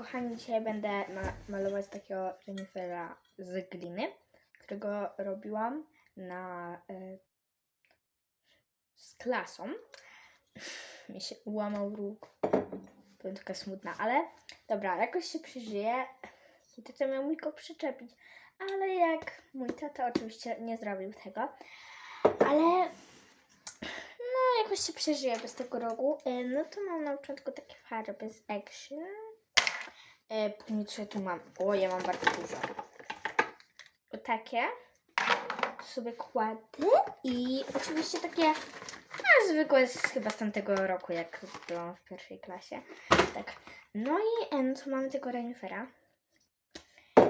kochani, dzisiaj będę ma- malować takiego renifera z gliny, którego robiłam na, e, z klasą. Mi się ułamał róg. Byłem taka smutna, ale dobra, jakoś się przeżyje. I tata miał mi go przyczepić. Ale jak mój tata oczywiście nie zrobił tego, ale no jakoś się przeżyje bez tego rogu. E, No to mam na początku takie farby z Action. E, Później co ja tu mam? O, ja mam bardzo dużo. O takie. Sobie kładę i oczywiście takie a, zwykłe z, chyba z tamtego roku, jak byłam w pierwszej klasie. Tak. No i no to mamy tego renifera.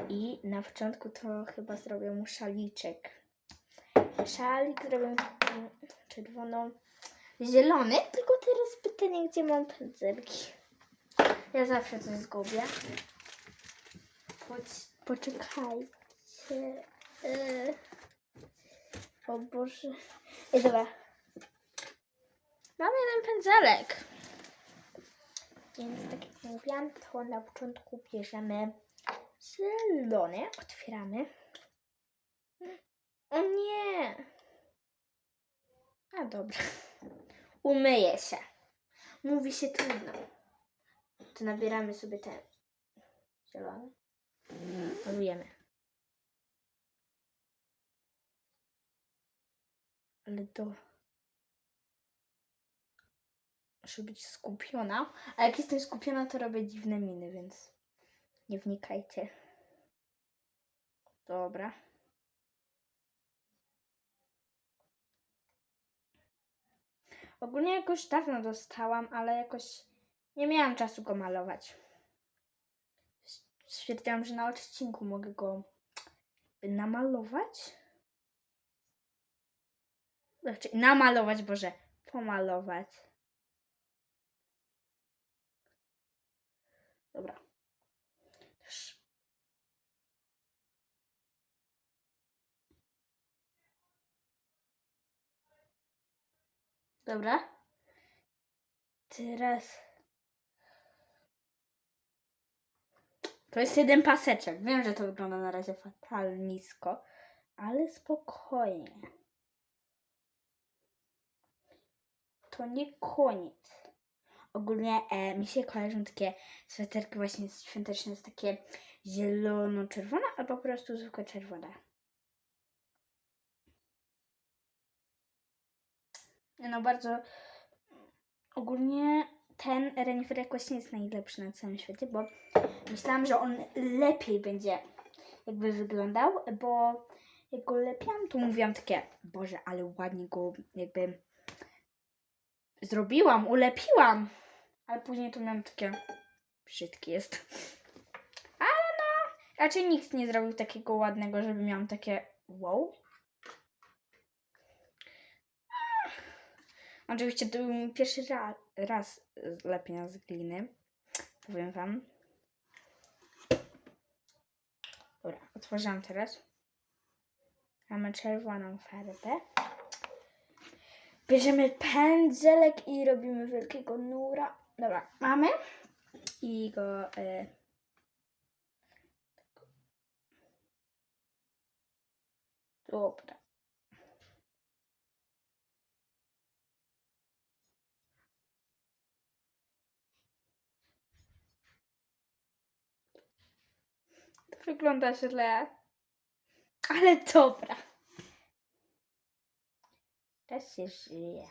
I na początku to chyba zrobię mu szaliczek. Szalik zrobię taki czerwono zielony, tylko teraz pytanie, gdzie mam pędzelki. Ja zawsze coś zgubię. Poc poczekajcie. Yy. O Boże. Ej, dobra. Mam jeden pędzelek. Więc tak jak mówiłam, to na początku bierzemy zielony. Otwieramy. O nie! A dobra. Umyję się. Mówi się trudno. To nabieramy sobie ten zielony. Malujemy. Ale to... Muszę być skupiona. A jak jestem skupiona, to robię dziwne miny, więc nie wnikajcie. Dobra. Ogólnie jakoś dawno dostałam, ale jakoś nie miałam czasu go malować. Stwierdziłam, że na odcinku mogę go namalować. Znaczy, namalować, Boże, pomalować. Dobra. Dobra. Teraz. To jest jeden paseczek. Wiem, że to wygląda na razie fatalnie nisko, ale spokojnie. To nie koniec. Ogólnie e, mi się kojarzą takie sweterki właśnie świąteczne, takie zielono-czerwone, albo po prostu zwykłe czerwone. No bardzo ogólnie ten renifer jakoś nie jest najlepszy na całym świecie, bo myślałam, że on lepiej będzie jakby wyglądał, bo jak go lepiłam, to mówiłam takie, Boże, ale ładnie go jakby zrobiłam, ulepiłam. Ale później to miałam takie brzydkie jest. Ale no, raczej nikt nie zrobił takiego ładnego, żeby miałam takie wow. Oczywiście to był mój pierwszy ra raz lepienia z gliny. Powiem wam. Dobra, otworzyłam teraz. Mamy czerwoną farbę. Bierzemy pędzelek i robimy wielkiego nura. Dobra, mamy. I go... E... Dobra. To wygląda źle. Ale dobra. Teraz się żyje.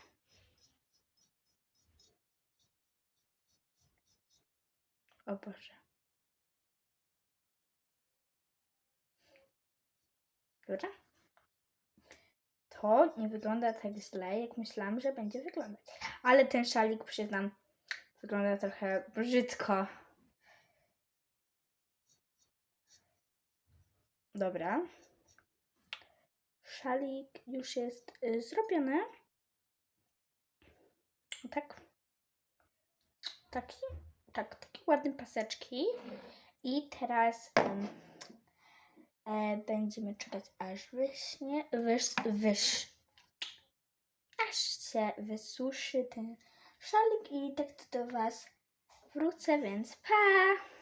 O Boże. Dobra? To nie wygląda tak źle, jak myślałam, że będzie wyglądać. Ale ten szalik, przyznam, wygląda trochę brzydko. Dobra. Szalik już jest y, zrobiony. Tak. Taki. Tak, takie ładne paseczki. I teraz e, będziemy czekać aż wyśnie, wysz, wysz, aż się wysuszy ten szalik i tak to do Was wrócę, więc pa!